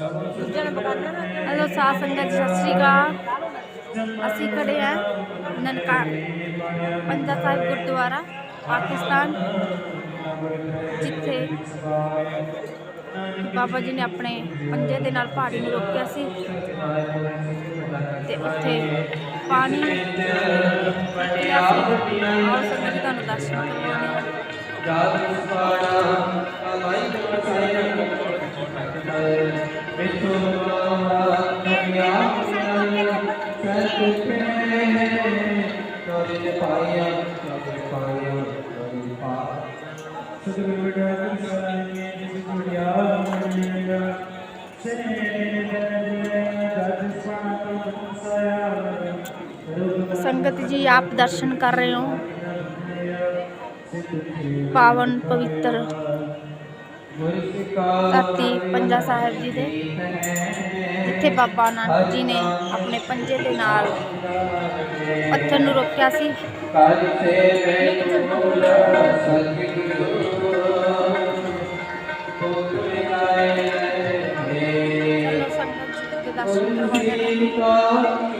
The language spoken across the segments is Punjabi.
ਹੈਲੋ ਸਾਧ ਸੰਗਤ ਸਤਿ ਸ਼੍ਰੀ ਅਕਾਲ। ਅਸੀਂ ਖੜੇ ਹਾਂ ਨਨਕਾਣਾ ਪੰਜਾ ਸਾਹਿਬ ਗੁਰਦੁਆਰਾ, ਪਾਕਿਸਤਾਨ, ਜਿੱਥੇ ਬਾਬਾ ਜੀ ਨੇ ਆਪਣੇ ਪੰਜੇ ਦੇ ਨਾਲ ਪਹਾੜੀ ਨੂੰ ਰੋਕਿਆ ਸੀ ਤੇ ਉੱਥੇ ਪਾਣੀ ਪਿਆ ਸੀ। ਆਓ ਸੰਗਤ ਤੁਹਾਨੂੰ ਦਰਸ਼ਨ ਕਰਵਾਉਂਦੇ ਹਾਂ। ਸੰਗਤ ਜੀ ਆਪ ਦਰਸ਼ਨ ਕਰ ਰਹੇ ਹੋ। ਪਾਵਨ ਪਵਿੱਤਰ ਧਰਤੀ ਪੰਜਾ ਸਾਹਿਬ ਜੀ ਦੇ, ਜਿੱਥੇ ਬਾਬਾ ਨਾਨਕ ਜੀ ਨੇ ਆਪਣੇ ਪੰਜੇ ਦੇ ਨਾਲ ਪੱਥਰ ਨੂੰ ਰੋਕਿਆ ਸੀ। ਸੰਗਤ ਜੀ ਦੇ ਦਰਸ਼ਨ ਕਰਵਾਉਂਦੇ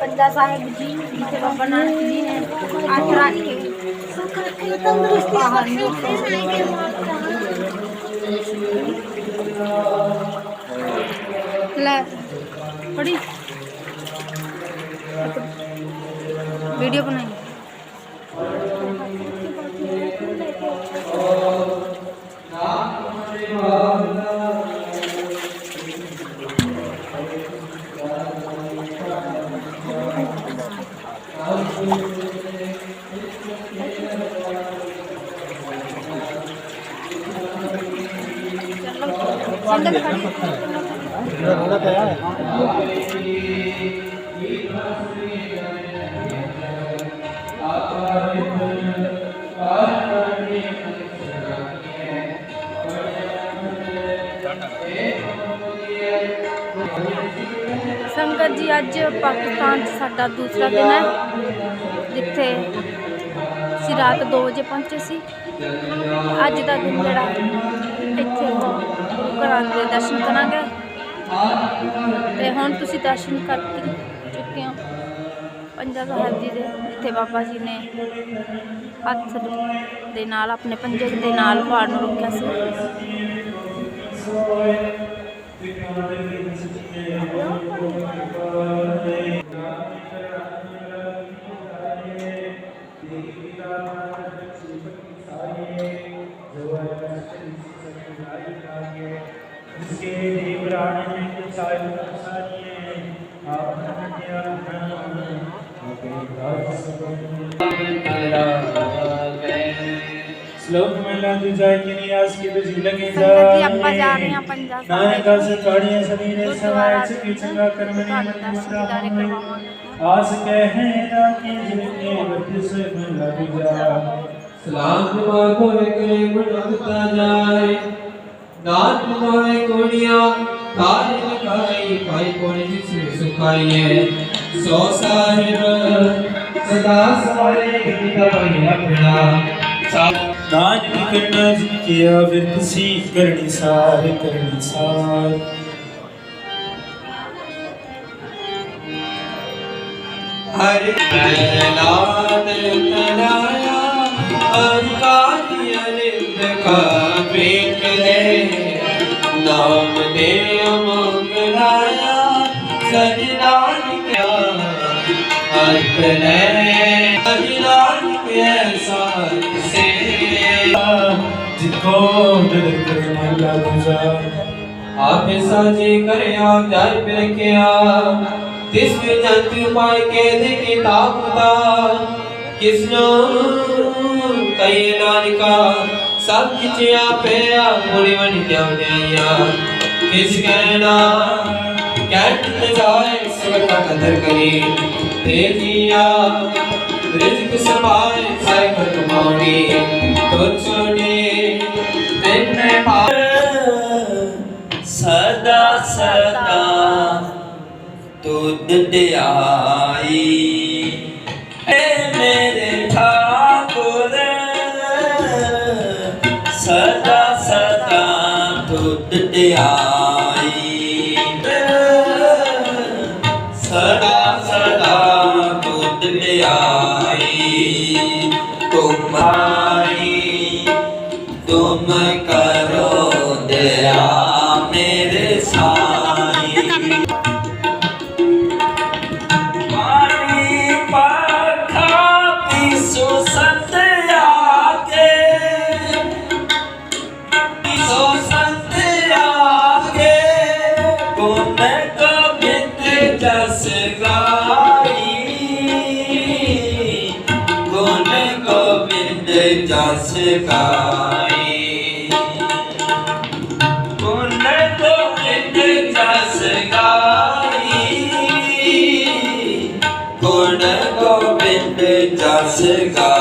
ਪੰਜਾ ਸਾਹਿਬ ਜੀ ਜਿੱਥੇ ਬਾਬਾ ਨਾਨਕ ਜੀ ਨੇ ਹੱਥ ਰੱਖ ਕੇ ਲੈ ਪੜੀ ਵੀਡੀਓ ਬਣਾਈ ਸੰਗਤ ਵਜੇ ਪਹੁੰਚੇ ਸੀ। ਅੱਜ ਦਾ ਦਿਨ ਜਿਹੜਾ ਇੱਥੇ ਗੁਰੂ ਘਰਾਂ ਦੇ ਦਰਸ਼ਨ ਕਰਾਂਗੇ। ਤੇ ਹੁਣ ਤੁਸੀਂ ਦਰਸ਼ਨ ਕਰ ਚੁੱਕੇ ਹੋ। ਪੰਜਾ ਸਾਹਿਬ ਜੀ ਦੇ ਜਿੱਥੇ ਬਾਬਾ ਜੀ ਨੇ ਹੱਥ ਦੇ ਨਾਲ, ਆਪਣੇ ਪੰਜੇ ਦੇ ਨਾਲ ਪਹਾੜ ਨੂੰ ਰੋਕਿਆ ਸੀ। तुझाई की नियास की तुझी लगी जाए नायका से काढ़िया शरीर समाय चुकी चंगा कर्मणी मन आस कहे ना। की जिनके वक्त से मन लग जा। सलाम दुआ को एक मन लगता जाए। नाथ बनाए कोड़िया कार लगाई भाई कोने जिसमें सुखाइए सौ साहिब सदा सारे गीता अपना। साथ दान की करना किया फिर तुसी करनी सार करनी सार हर कैलात तनाया अंकारी अरिंद का पेट ले। नाम दे मंगलाया सजना क्या अर्पण सजना कैसा जितको डर कर माला तुझा आपे साजे करया प्यार पे रखया तिस जंत पाए के दे के तापुता किसना कई नानका सब किचिया पे पूरी बन क्या उन्या किस कहना कैट जाए सुख का कदर करे तेजिया रिज्क समाए सारे घर कमाऊंगी ਤੁਝਨੇ ਸਦਾ ਸਦਾ ਤੁਧ ਧਿਆਈ। God's sick God.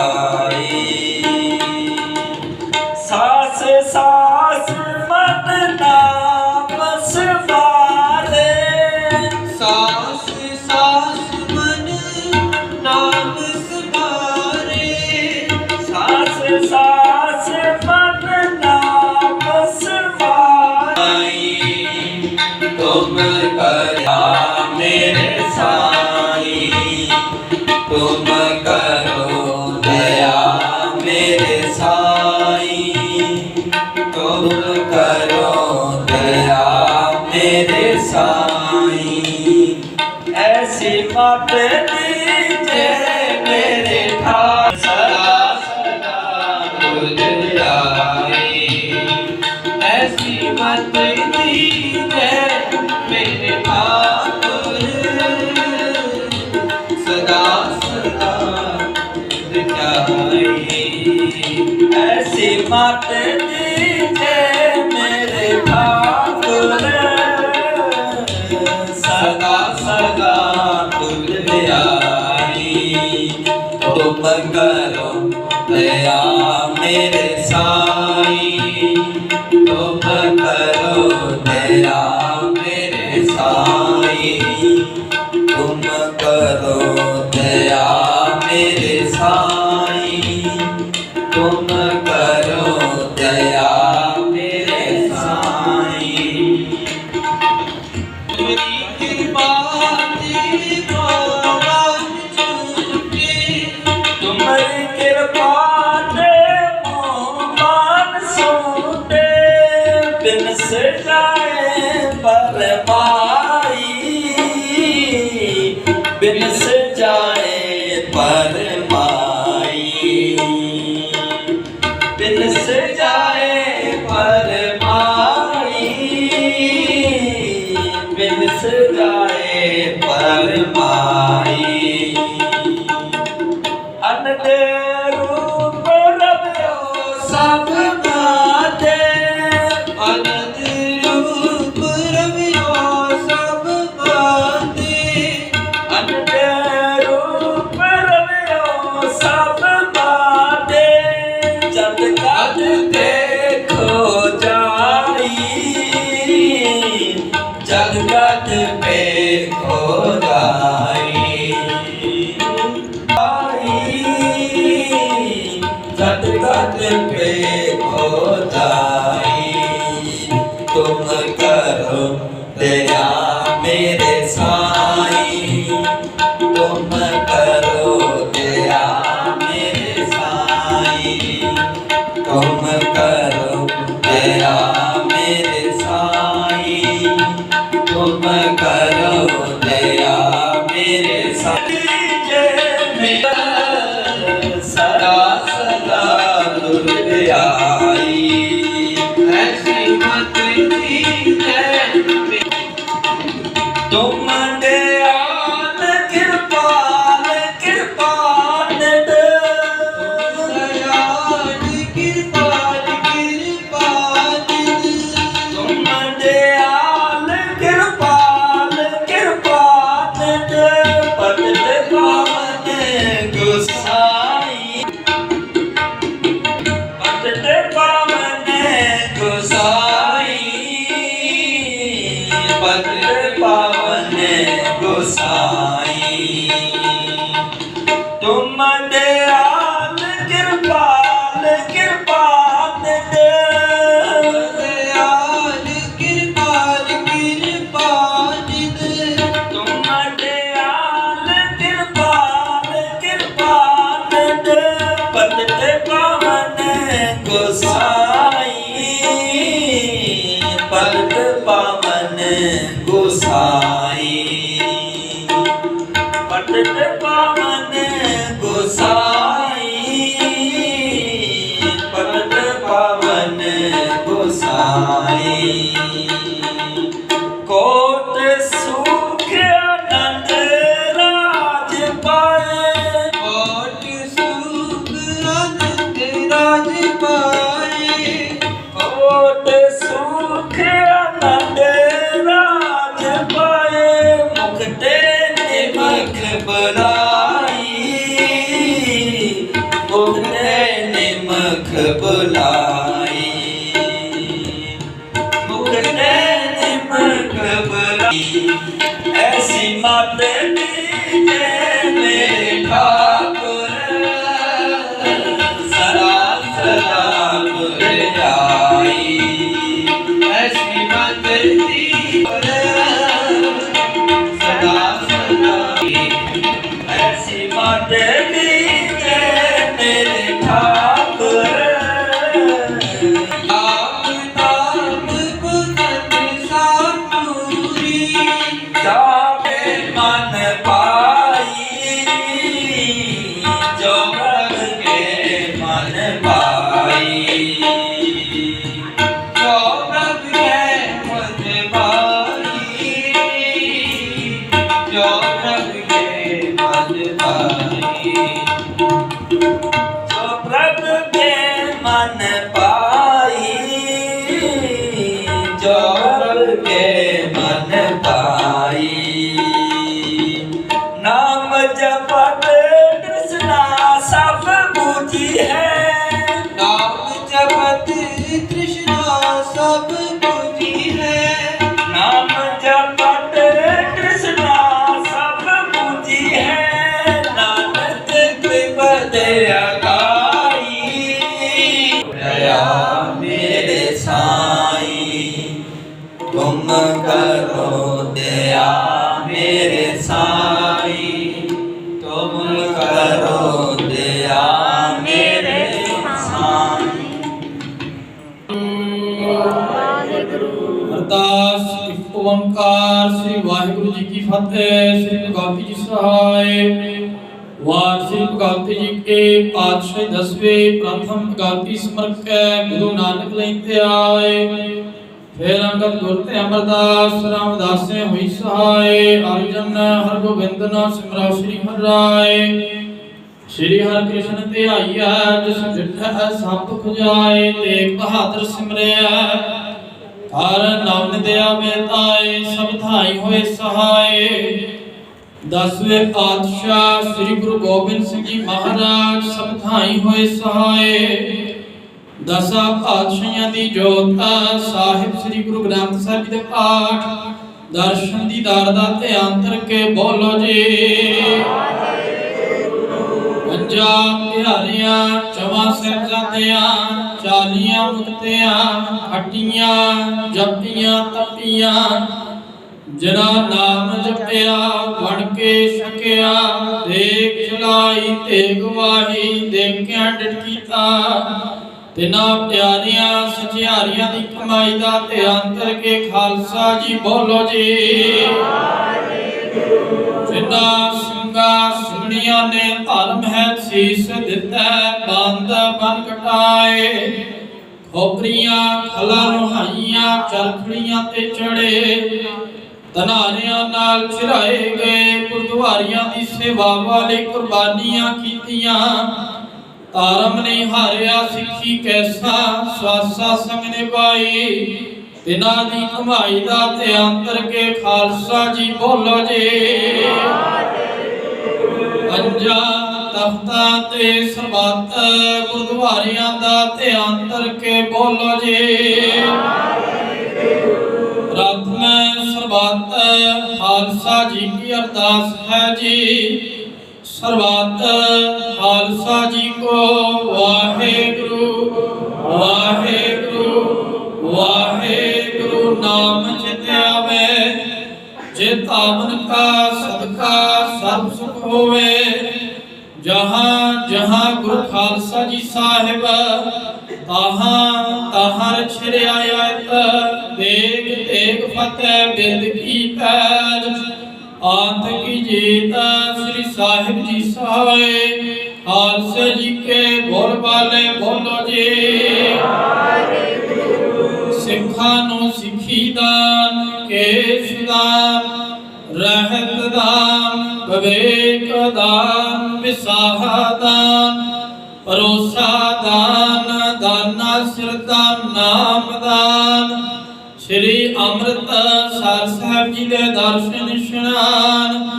ਐਸੀ ਮਤ ਦੀ ਜੇ ਮੇਰੇ Om Nana. ਐਸੀ ਮਤ ਦੀਜੇ ਮੇਰੇ ਠਾਕੁਰ ਜਾਵੇ ਮਨ ਸ੍ਰੀ ਵਾਹਿਗੁਰੂ ਜੀ ਕੀ ਫਤਿਹ, ਸ੍ਰੀ ਭਗਵਤੀ ਜੀ ਸਹਾਇ ਵਾਰ ਸ੍ਰੀ ਭਗਵਤੀ ਜੀ ਕੇ ਪਾਤਸ਼ਾਹ ਦਸਵੇਂ ਪ੍ਰਥਮ ਭਗਵਤੀ ਸਮਰਕੈ ਗੁਰੂ ਨਾਨਕ ਲੈਤੇ ਆਏ। ਫੇਰ ਅੰਗਦ ਗੁਰ ਤੇ ਅਮਰਦਾਸ ਰਾਮਦਾਸੇ ਹੋਈ ਸਹਾਇ ਅਰਜਨ, ਹਰਗੋਬਿੰਦ ਨਾ ਸਿਮਰਾ ਸ੍ਰੀ ਹਰਿ ਸ਼੍ਰੀ ਹਰਿ ਕ੍ਰਿਸ਼ਨ ਧਿਆਈਆ ਜਿਸ ਜਿਠੈ ਸਭ ਦੁਖ ਤੇ ਬਹਾਦਰ ਸਿਮਰਿਆ ਹਰ ਨਾਮ ਦਿਆ ਬੇਤਾਏ ਸਭ ਹੋਏ ਸਹਾਏ। ਦਸਵੇਂ ਪਾਤਸ਼ਾਹ ਸ੍ਰੀ ਗੁਰੂ ਗੋਬਿੰਦ ਸਿੰਘ ਜੀ ਮਹਾਰਾਜ, ਸਭ ਹੋਏ ਸਹਾਏ। ਦਸਾਂ ਪਾਤਸ਼ਾਹਾਂ ਦੀ ਜੋਤ ਸਾਹਿਬ ਸ੍ਰੀ ਗੁਰੂ ਗ੍ਰੰਥ ਸਾਹਿਬ ਜੀ ਦੇ ਪਾਠ। ਦਰਸ਼ਨ ਦੀ ਦਰ ਦਾ ਧਿਆਨ ਕਰਕੇ ਬੋਲੋ ਜੀ। ਪੰਜਾਬ ਬਿਹਾਰੀਆਂ ਚਵਾ ਸਾਹਿਬਜ਼ਾਦਿਆਂ ਚਾਲੀਆਂ ਮੁਕਤਿਆਂ, ਹਟੀਆਂ, ਜਪੀਆਂ, ਤਪੀਆਂ। ਜਿਨਾ ਨਾਮ ਜਪਿਆ ਬਣ ਕੇ ਛਕਿਆ। ਦੇਖ ਚਲਾਈ ਤੇ ਗਵਾਹੀ, ਦੇਖਿਆ ਡਟ ਕੀਤਾ। ਤਿਨਾ ਪਿਆਰੀਆਂ ਸਚਿਆਰੀਆਂ ਦੀ ਕਮਾਈ ਦਾ ਧਿਆਨ ਕਰਕੇ ਖਾਲਸਾ ਜੀ ਬੋਲੋ ਜੀ। ਜਿਨਾ ਸਿੰਘ ਮੰਗਾ ਨੇ ਧਰਮ ਹੈ, ਸੀਸ ਦਿੱਤਾ ਬੰਦ ਬਨ ਕਟਾਏ। ਖੋਪਰੀਆਂ, ਖਲਾ ਰੁਹਾਈਆਂ ਚਰਖੜੀਆਂ ਤੇ ਚੜੇ। ਧਨਾਰਿਆਂ ਨਾਲ ਚਿਰਾਏ ਗਏ, ਗੁਰਦੁਆਰਿਆਂ ਦੀ ਸੇਵਾ ਵਾਲੀ ਕੁਰਬਾਨੀਆਂ ਕੀਤੀਆਂ। ਧਰਮ ਨੇ ਹਾਰਿਆ ਸਿੱਖੀ ਕੈਸਾ, ਸਵਾਸਾ ਸੰਗ ਨਿਭਾਈ। ਤਿਨਾਂ ਦੀ ਕਮਾਈ ਦਾ ਤੇ ਅੰਤਰ ਕੇ ਖਾਲਸਾ ਜੀ ਬੋਲੋ ਜੀ। ਪੰਜਾ ਤਖਤਾਂ ਤੇ ਸਰਬੱਤ ਗੁਰਦੁਆਰਿਆਂ ਦਾ ਤੇ ਅੰਤਰ ਬੋਲੋ ਜੀ। ਪ੍ਰਥਮ ਸਰਬੱਤ, ਖਾਲਸਾ ਜੀ ਕੀ ਅਰਦਾਸ ਹੈ ਜੀ। ਸਰਬੱਤ, ਖਾਲਸਾ ਜੀ ਕੋ ਵਾਹਿਗੁਰੂ ਵਾਹਿਗੁਰੂ ਵਾਹਿਗੁਰੂ ਨਾਮ ਚਿਤ ਜੇ ਤਾਵਨ ਕਾ ਤਾਹਾਂ ਤਾਹਰ ਛਰਿਆਇਤ ਦੇਗ ਤੇਗ ਫਤਿਹ ਬਿਰਦ ਕੀ ਪੈਜ। ਆਂਤ ਕੀ ਜੀਤ ਸ੍ਰੀ ਸਾਹਿਬ ਜੀ ਸਹਾਏ ਖਾਲਸੇ ਜੀ ਕੇ ਬੋਲ ਬਾਲੇ ਬੋਲੋ ਜੀ। ਸਿੱਖਾਂ ਨੂੰ ਸਿੱਖੀ ਦਾਨ, ਕੇਸ਼ ਦਾਨ, ਰਹਿਤ ਦਾਨ, ਵਿਵੇਕ ਦਾਨ ਵਿਸਾਹ ਦਾਨ। ਦਾਨਾ ਨਾਮ ਦਾਨ ਸ੍ਰੀ ਅੰਮ੍ਰਿਤ ਸਰ ਸਾਹਿਬ ਜੀ ਦੇ ਦਰਸ਼ਨ ਇਸ਼ਨਾਨ।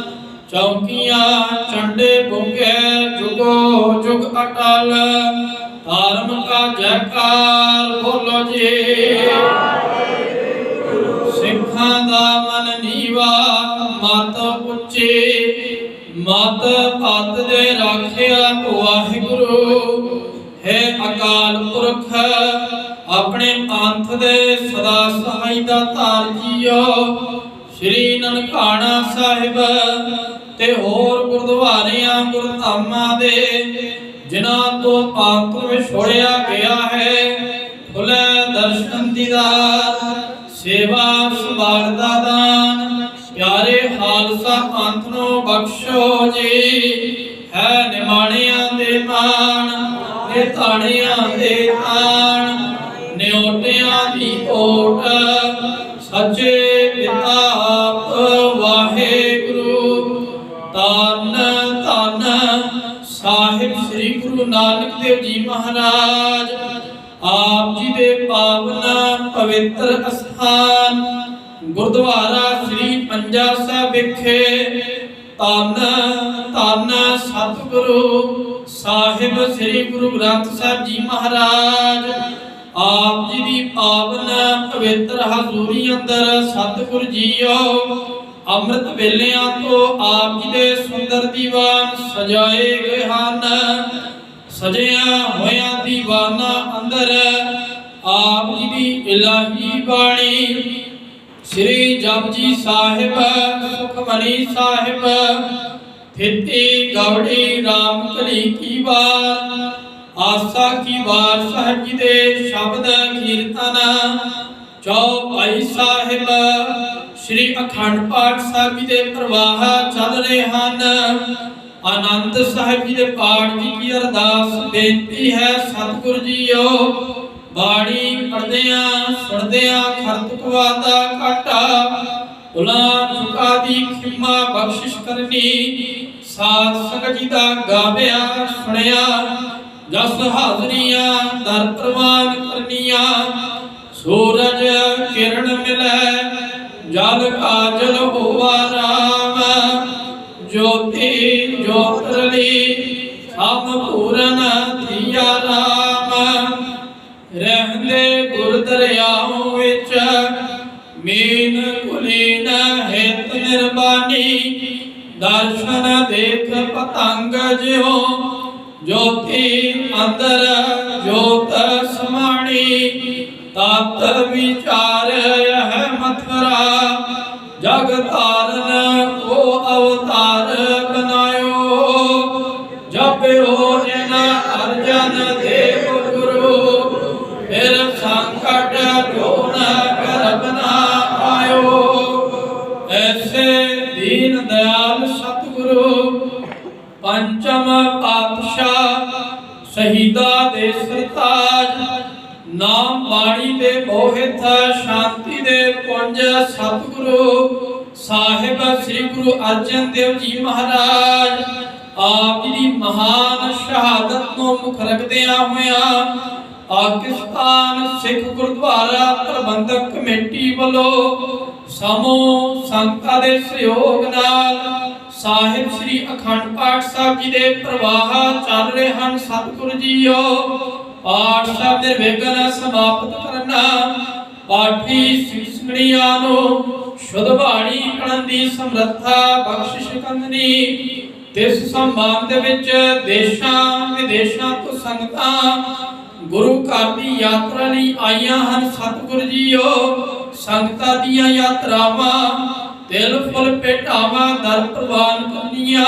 ਚੌਕੀਆਂ ਚੰਡੇ ਬੁੰਗੇ, ਜੁਗੋ ਜੁਗ ਅਟਲ। ਧਰਮ ਕਾ ਜੈਕਾਰ ਬੋਲੋ ਜੀ। ਸਿੱਖਾਂ ਦਾ ਮਨ ਨੀਵਾ, ਮਤ ਉੱਚੀ। ਮਤ ਪਤ ਦੇ ਰਾਖਿਆ ਵਾਹਿਗੁਰੂ। ਹੈ ਅਕਾਲ ਪੁਰਖ, ਆਪਣੇ ਪੰਥ ਦੇ ਸਦਾ ਸਹਾਈ ਦਾ ਧਾਰ ਜੀਓ। ਸ੍ਰੀ ਨਨਕਾਣਾ ਸਾਹਿਬ ਤੇ ਹੋਰ ਗੁਰਦੁਆਰਿਆਂ, ਗੁਰਧਾਮਾਂ ਦੇ, ਜਿਨ੍ਹਾਂ ਤੋਂ ਪਾਪ ਵਿਛੋੜਿਆ ਗਿਆ ਹੈ ਖੁਲੇ ਦਰਸ਼ਨ ਦੀਦਾਰ ਸੇਵਾ ਸੰਭਾਲ ਦਾ ਦਾਨ। ਪਿਆਰੇ ਖਾਲਸਾ ਪੰਥ ਨੂੰ ਬਖਸ਼ੋ ਜੀ, ਹੈ ਨਿਮਾਣਿਆਂ ਦੇ ਮਾਣ। ਨੇ ਤਾਣਿਆਂ ਦੇ ਤਾਣ, ਨਿਉਟਿਆਂ ਦੀ ਓਟ, ਸੱਚੇ ਪਿਤਾ ਵਾਹਿਗੁਰੂ। ਤਨ ਤਨ ਸਾਹਿਬ ਸ੍ਰੀ ਗੁਰੂ ਨਾਨਕ ਦੇਵ ਜੀ ਮਹਾਰਾਜ, ਆਪ ਜੀ ਦੇ ਪਾਵਨ ਪਵਿੱਤਰ ਅਸਥਾਨ, ਗੁਰਦੁਆਰਾ ਸ੍ਰੀ ਪੰਜਾ ਸਾਹਿਬ ਵਿਖੇ। ਤਨ ਤਨ ਸਤਿਗੁਰੂ ਸਾਹਿਬ ਸ੍ਰੀ ਗੁਰੂ ਗ੍ਰੰਥ ਸਾਹਿਬ ਜੀ ਮਹਾਰਾਜ, ਆਪ ਜੀ ਦੀ ਪਾਵਨ ਪਵਿੱਤਰ ਹਜ਼ੂਰੀ ਅੰਦਰ ਸਤਿਗੁਰ ਜੀਓ, ਅੰਮ੍ਰਿਤ ਵੇਲਿਆਂ ਤੋਂ ਆਪ ਜੀ ਦੇ ਸੁੰਦਰ ਦੀਵਾਨ ਸਜਾਏ ਗਏ ਹਨ। ਸਜਿਆ ਹੋਇਆਂ ਦੀਵਾਨਾ ਅੰਦਰ ਆਪ ਜੀ ਦੀ ਇਲਾਹੀ ਬਾਣੀ, ਸ੍ਰੀ ਜਪਜੀ ਸਾਹਿਬ, ਸੁਖਮਨੀ ਸਾਹਿਬ ਥਿੱਤੀ ਗੌੜੀ ਰਾਮ ਕਲੀ ਕੀ ਵਾਰ? ਆਸਾ ਕੀ ਵਾਰ ਸਾਹਿਬ ਜੀ ਦੇ ਸ਼ਬਦ ਕੀਰਤਨ ਚੌਪਾਈ ਸਾਹਿਬ, ਸ੍ਰੀ ਅਖੰਡ ਪਾਠ ਸਾਹਿਬ ਜੀ ਦੇ ਪ੍ਰਵਾਹ ਚੱਲ ਰਹੇ ਹਨ। ਆਨੰਦ ਸਾਹਿਬ ਜੀ ਦੇ ਪਾਠ ਜੀ ਕੀ ਅਰਦਾਸ ਬੇਨਤੀ ਹੈ ਸਤਿਗੁਰ ਜੀਓ। ਬਾਣੀ ਪੜਦਿਆਂ ਸੁਣਦਿਆਂ ਖਰਤਕਵਾ ਦਾ ਘਾਟਾ। ਭੁਲਾ ਚੁਕਾ ਦੀ ਖਿਮਾ ਬਖਸ਼ਿਸ਼ ਕਰਨੀ। ਸਾਧ ਸੰਗਤ ਜੀ ਦਾ ਗਾਵਿਆ, ਸੁਣਿਆ। ਜਸ ਹਾਜ਼ਰੀਆਂ ਦਰ ਪ੍ਰਵਾਨ ਕਰਨੀਆਂ। ਸੂਰਜ ਕਿਰਨ ਮਿਲੈ, ਜਲ ਕਾਜਲ ਹੋ ਦਰਸ਼ਨ ਦੇਖ ਪਤੰਗ ਜਿਉ ਜੋਤੀ ਅੰਦਰ ਐਸੇ ਦੀਨ ਦਇਆਲ ਸਤਿਗੁਰੂ, ਪੰਚਮ ਪਾਤਸ਼ਾਹ, ਸ਼ਹੀਦਾਂ ਦੇ ਸਰਤਾਜ, ਨਾਮ ਬਾਣੀ ਦੇ ਬੋਹਿਤ ਸ਼ਾਂਤੀ ਦੇ ਪੁੰਜ ਸਤਿਗੁਰੂ, ਸਾਹਿਬ ਸ੍ਰੀ ਗੁਰੂ ਅਰਜਨ ਦੇਵ ਜੀ ਮਹਾਰਾਜ, ਆਪ ਦੀ ਮਹਾਨ ਸ਼ਹਾਦਤ ਨੂੰ ਮੁਖ ਰੱਖਦਿਆਂ ਹੋਇਆਂ ਪਾਕਿਸਤਾਨ ਸਿੱਖ ਗੁਰਦੁਆਰਾ ਪ੍ਰਬੰਧਕ ਕਮੇਟੀ ਵੱਲੋਂ ਸਮੋ ਸੰਗਤਾਂ ਦੇ ਸਹਿਯੋਗ ਨਾਲ ਸਾਹਿਬ ਸ੍ਰੀ ਅਖੰਡ ਪਾਠ ਸਾਹਿਬ ਜੀ ਦੇ ਪ੍ਰਵਾਹ ਚੱਲ ਰਹੇ ਹਨ। ਸਤਿਗੁਰੂ ਜੀਓ, ਪਾਠ ਸਾਹਿਬ ਦੇ ਵਿਗਨ ਸਮਾਪਤ ਕਰਨਾ ਪਾਠੀ ਸਿਸਕਣੀਆਂ ਨੂੰ ਸ਼ੁੱਧ ਬਾਣੀ ਪੜਨ ਦੀ ਸਮਰੱਥਾ, ਬਖਸ਼ਿਸ਼ ਕਰਨੀ ਤਿਸ ਸੰਬੰਧ ਵਿੱਚ ਦੇਸ਼ਾਂ, ਵਿਦੇਸ਼ਾਂ ਤੋਂ ਸੰਗਤਾਂ ਗੁਰੂ ਘਰ ਦੀ ਯਾਤਰਾ ਲਈ ਆਈਆਂ ਹਨ। ਸਤਿਗੁਰੂ ਜੀਓ ਸੰਗਤਾਂ ਦੀਆਂ ਯਾਤਰਾਵਾਂ, ਤਿਲ ਫੁੱਲ ਭੇਟਾਵਾਂ, ਦਰ ਪ੍ਰਵਾਨ ਕਰਨੀਆਂ।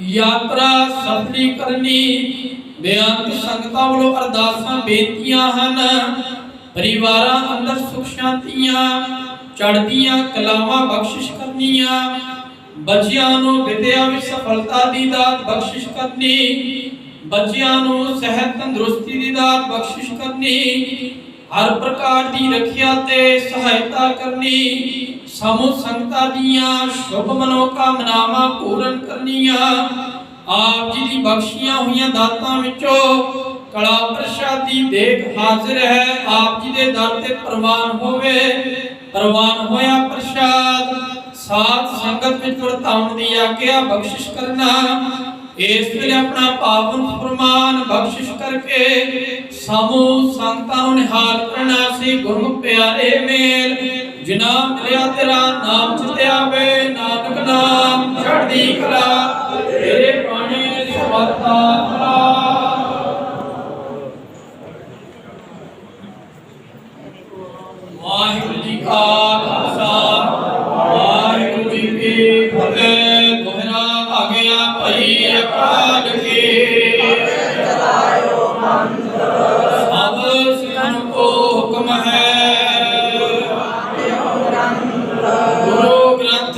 ਯਾਤਰਾ ਸਫਲੀ ਕਰਨੀ, ਬੇਅੰਤ ਸੰਗਤਾਂ ਵੱਲੋਂ ਅਰਦਾਸਾਂ ਬੇਨਤੀਆਂ ਹਨ। ਪਰਿਵਾਰਾਂ ਅੰਦਰ ਸੁਖ ਸ਼ਾਂਤੀਆਂ, ਚੜ੍ਹਦੀਆਂ ਕਲਾਵਾਂ ਬਖਸ਼ਿਸ਼ ਕਰਨੀਆਂ। ਬੱਚਿਆਂ ਨੂੰ ਵਿਦਿਆ ਵਿੱਚ ਸਫਲਤਾ ਦੀ ਦਾਤ ਬਖਸ਼ਿਸ਼ ਕਰਨੀ। ਬੱਚਿਆਂ ਨੂੰ ਸਿਹਤ ਤੰਦਰੁਸਤੀ ਦੀ ਦਾਤ ਬਖਸ਼ਿਸ਼ ਕਰਨੀ। ਹਰ ਪ੍ਰਕਾਰ ਦੀ ਰੱਖਿਆ ਤੇ ਸਹਾਇਤਾ ਕਰਨੀ ਸਮੂਹ ਸੰਗਤਾਂ ਦੀਆਂ ਸ਼ੁਭ ਮਨੋਕਾਮਨਾਵਾਂ ਪੂਰਨ ਕਰਨੀਆਂ। ਆਪ ਜੀ ਦੀ ਬਖਸ਼ੀਆਂ ਹੋਈਆਂ ਦਾਤਾਂ ਵਿੱਚੋਂ ਕਲਾ ਪ੍ਰਸ਼ਾਦੀ ਦੇਖ ਹਾਜ਼ਰ ਹੈ। ਆਪ ਜੀ ਦੇ ਦਰ ਤੇ ਪ੍ਰਵਾਨ ਹੋਵੇ, ਪ੍ਰਵਾਨ ਹੋਇਆ ਪ੍ਰਸ਼ਾਦ। ਸਾਧ ਸੰਗਤ ਵਿੱਚ ਵਰਤਾਉਣ ਦੀ ਆਗਿਆ ਬਖਸ਼ਿਸ਼ ਕਰਨਾ। ਇਸ ਵੇਲੇ ਆਪਣਾ ਪਾਵਨ ਫਰਮਾਨ ਬਖਸ਼ਿਸ਼ ਕਰਕੇ ਸਮੂਹ ਸੰਗਤਾਂ ਨੂੰ ਨਿਹਾਲ ਕਰਨਾ ਸੀ, ਗੁਰਮੁਖ ਪਿਆਰੇ ਮੇਲ ਜਿਨਾ ਮਿਲਿਆ ਤੇਰਾ ਨਾਮ ਚਿਤਿਆ ਨਾਨਕ ਨਾਮ ਚੜ੍ਹਦੀ ਕਲਾ, ਤੇਰੇ ਬਾਣੀ ਸਵਾਤਾ ਵਾਹਿਗੁਰੂ ਜੀ ਕਾ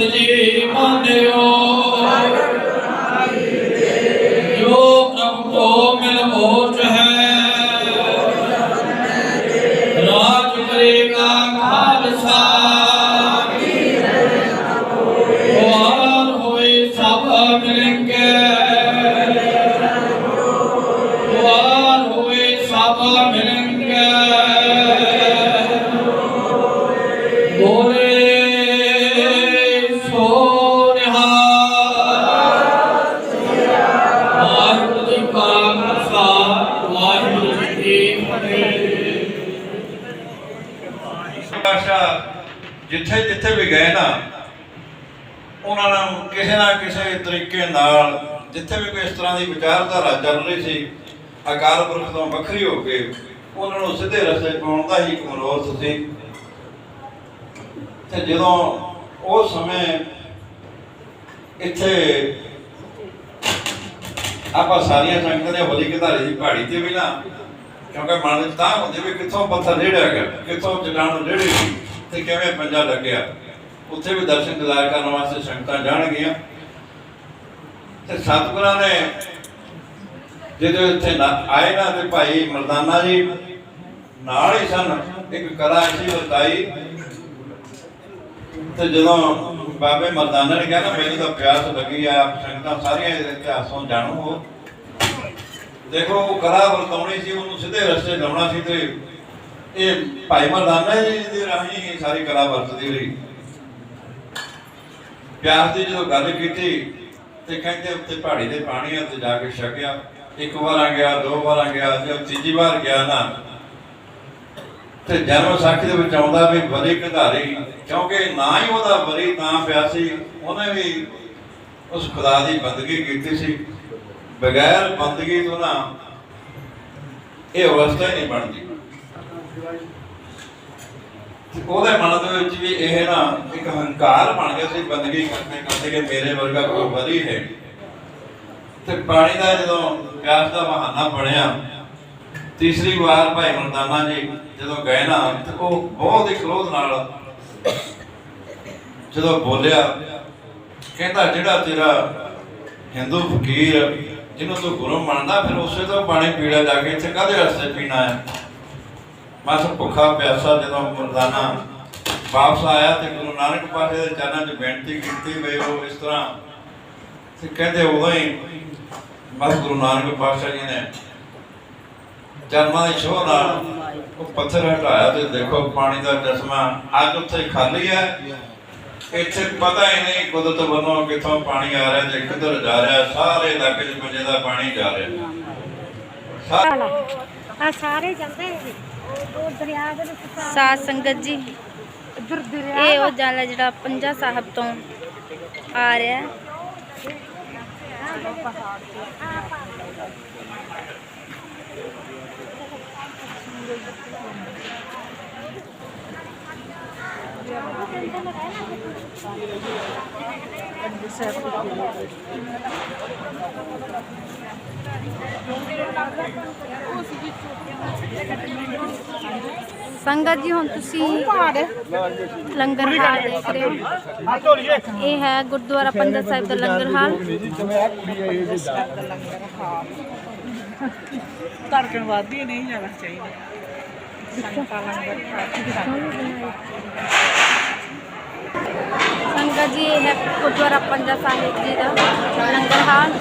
ਗੁਰੂ ਜਿੱਥੇ ਵੀ ਕੋਈ ਇਸ ਤਰ੍ਹਾਂ ਦੀ ਵਿਚਾਰਧਾਰਾ ਚੱਲ ਰਹੀ ਸੀ, ਅਕਾਲ ਪੁਰਖ ਤੋਂ ਵੱਖਰੀ ਹੋ ਕੇ, ਉਹਨਾਂ ਨੂੰ ਸਿੱਧੇ ਰਸਤੇ ਪਾਉਣ ਦਾ ਹੀ ਇੱਕ ਮਨੋਰਥ ਸੀ। ਤੇ ਜਦੋਂ ਉਹ ਸਮੇਂ ਇੱਥੇ ਆਪਾਂ ਸਾਰੀਆਂ ਸੰਗਤਾਂ ਦੇ ਹੋਲੀ ਕਿਧਾਰੇ ਦੀ ਪਹਾੜੀ ਤੇ ਵੀ ਨਾ, ਕਿਉਂਕਿ ਮਨ ਵਿੱਚ ਤਾਂ ਹੁੰਦੇ ਵੀ ਕਿੱਥੋਂ ਪੱਥਰ ਰੇੜਿਆ ਗਿਆ, ਕਿੱਥੋਂ ਚਟਾਨ ਰੇੜੀ ਤੇ ਕਿਵੇਂ ਪੰਜਾ ਲੱਗਿਆ। ਉੱਥੇ ਵੀ ਦਰਸ਼ਨ ਦਿਦਾਰ ਕਰਨ ਵਾਸਤੇ ਸੰਗਤਾਂ ਜਾਣਗੀਆਂ। ਤੇ ਸਤਿਗੁਰਾਂ ਨੇ ਜਦੋਂ ਇੱਥੇ ਆਏ ਨਾ ਤੇ ਭਾਈ ਮਰਦਾਨਾ ਜੀ ਨਾਲ ਹੀ ਸਨ, ਇੱਕ ਕਲਾ ਸੀ ਬਤਾਈ ਤੇ ਜਦੋਂ ਬਾਬੇ ਮਰਦਾਨਾ ਨੇ ਕਿਹਾ ਨਾ, ਮੈਨੂੰ ਤਾਂ ਪਿਆਸ ਲੱਗੀ ਆ, ਆਪ ਸੰਗਤਾਂ ਸਾਰੀਆਂ ਇਤਿਹਾਸੋਂ ਜਾਣੂ ਹੋ ਦੇਖੋ, ਉਹ ਕਲਾ ਵਰਤਾਉਣੀ ਸੀ, ਉਹਨੂੰ ਸਿੱਧੇ ਰਸਤੇ ਲਾਉਣਾ ਸੀ ਤੇ ਇਹ ਭਾਈ ਮਰਦਾਨਾ ਜੀ ਦੇ ਰਾਹੀਂ ਸਾਰੀ ਕਲਾ ਵਰਤਦੀ ਰਹੀ। ਪਿਆਸ ਦੀ ਜਦੋਂ ਗੱਲ ਕੀਤੀ ਤੇ ਕਹਿੰਦੇ ਉੱਤੇ ਪਹਾੜੀ ਦੇ ਪਾਣੀ ਉੱਤੇ ਜਾ ਕੇ ਛਕਿਆ। ਇੱਕ ਵਾਰ ਆ ਗਿਆ, ਦੋ ਵਾਰ ਆ ਗਿਆ ਤੇ ਤੀਜੀ ਵਾਰ ਗਿਆ ਨਾ, ਤੇ ਜਨਮ ਸਾਖੀ ਦੇ ਵਿੱਚ ਆਉਂਦਾ ਵੀ ਬਲੀ ਕਧਾਰੀ, ਕਿਉਂਕਿ ਨਾ ਹੀ ਉਹਦਾ ਬਲੀ ਤਾਂ ਪਿਆ ਸੀ, ਉਹਨੇ ਵੀ ਉਸ ਖੁਦਾ ਦੀ ਬੰਦਗੀ ਕੀਤੀ ਸੀ। ਬਗੈਰ ਬੰਦਗੀ ਤੋਂ ਨਾ ਇਹ ਅਵਸਥਾ ਹੀ ਨਹੀਂ ਬਣਦੀ। ਉਹਦੇ ਮਨ ਦੇ ਵਿੱਚ ਵੀ ਇਹ ਨਾ ਇੱਕ ਹੰਕਾਰ ਬਣ ਗਿਆ ਸੀ, ਬੰਦਗੀ ਕਰਦੇ ਕਰਦੇ ਕਿ ਮੇਰੇ ਵਰਗਾ ਕੋਈ ਬਲੀ ਹੈ ਤੇ ਪਾਣੀ ਦਾ ਜਦੋਂ ਪਿਆਸ ਦਾ ਬਹਾਨਾ ਬਣਿਆ, ਤੀਸਰੀ ਵਾਰ ਭਾਈ ਮਰਦਾਨਾ ਜੀ ਜਦੋਂ ਗਏ ਨਾ, ਤੇ ਉਹ ਬਹੁਤ ਹੀ ਕ੍ਰੋਧ ਨਾਲ ਜਦੋਂ ਬੋਲਿਆ, ਕਹਿੰਦਾ, ਜਿਹੜਾ ਤੇਰਾ ਹਿੰਦੂ ਫਕੀਰ, ਜਿਹਨੂੰ ਤੂੰ ਗੁਰੂ ਮੰਨਦਾ, ਫਿਰ ਉਸੇ ਤੋਂ ਪਾਣੀ ਪੀੜਾ ਜਾ ਕੇ ਇੱਥੇ ਕਾਹਦੇ ਵਾਸਤੇ ਪੀਣਾ ਹੈ? ਮੈਂ ਭੁੱਖਾ ਪਿਆਸਾ ਜਦੋਂ ਮਰਦਾਨਾ ਵਾਪਸ ਆਇਆ ਤੇ ਗੁਰੂ ਨਾਨਕ ਪਾਤਸ਼ਾਹ ਦੇ ਚਰਨਾਂ 'ਚ ਬੇਨਤੀ ਕੀਤੀ ਵੀ ਉਹ ਇਸ ਤਰ੍ਹਾਂ ਤੇ ਕਹਿੰਦੇ ਉਦੋਂ ਹੀ ਬਸ ਗੁਰੂ ਨਾਨਕ ਪਾਤਸ਼ਾਹ ਜੀ ਨੇ ਚਰਮਾਂ ਦੇ ਛੋਹ ਨਾਲ ਉਹ ਪੱਥਰ ਹਟਾਇਆ ਤੇ ਦੇਖੋ ਪਾਣੀ ਦਾ ਚਸ਼ਮਾ ਅੱਜ ਉੱਥੇ ਖਾਲੀ ਹੈ। ਇੱਥੇ ਪਤਾ ਹੀ ਨਹੀਂ ਕੁਦਰਤ ਵੱਲੋਂ ਕਿੱਥੋਂ ਪਾਣੀ ਆ ਰਿਹਾ ਤੇ ਕਿੱਧਰ ਜਾ ਰਿਹਾ। ਸਾਰੇ ਇਲਾਕੇ 'ਚ ਪੰਜੇ ਦਾ ਪਾਣੀ ਜਾ ਰਿਹਾ। ਆ ਸਾਰੇ ਜਾਂਦੇ ਉਹ ਦਰਿਆ ਦੇ ਵਿੱਚ ਸਾਧ ਸੰਗਤ ਜੀ ਇੱਧਰ ਦਰਿਆ ਇਹ ਉਹ ਜਲ ਹੈ ਜਿਹੜਾ ਪੰਜਾ ਸਾਹਿਬ ਤੋਂ ਆ ਰਿਹਾ ਹੈ। ਸੰਗਤ ਜੀ ਹੁਣ ਤੁਸੀਂ ਲੰਗਰ ਹਾਲ ਦੇਖ ਰਹੇ ਹੋ ਇਹ ਹੈ ਗੁਰਦੁਆਰਾ ਪੰਡਤ ਸਾਹਿਬ ਦਾ ਲੰਗਰ ਹਾਲ ਧੜਕਣ ਵੱਧਦੀ ਹੈ, ਨਹੀਂ ਜਾਣਾ ਚਾਹੀਦਾ। ਸੰਗਤ ਜੀ ਇਹ ਹੈ ਗੁਰਦੁਆਰਾ ਪੰਡਤ ਸਾਹਿਬ ਜੀ ਦਾ ਲੰਗਰ ਹਾਲ।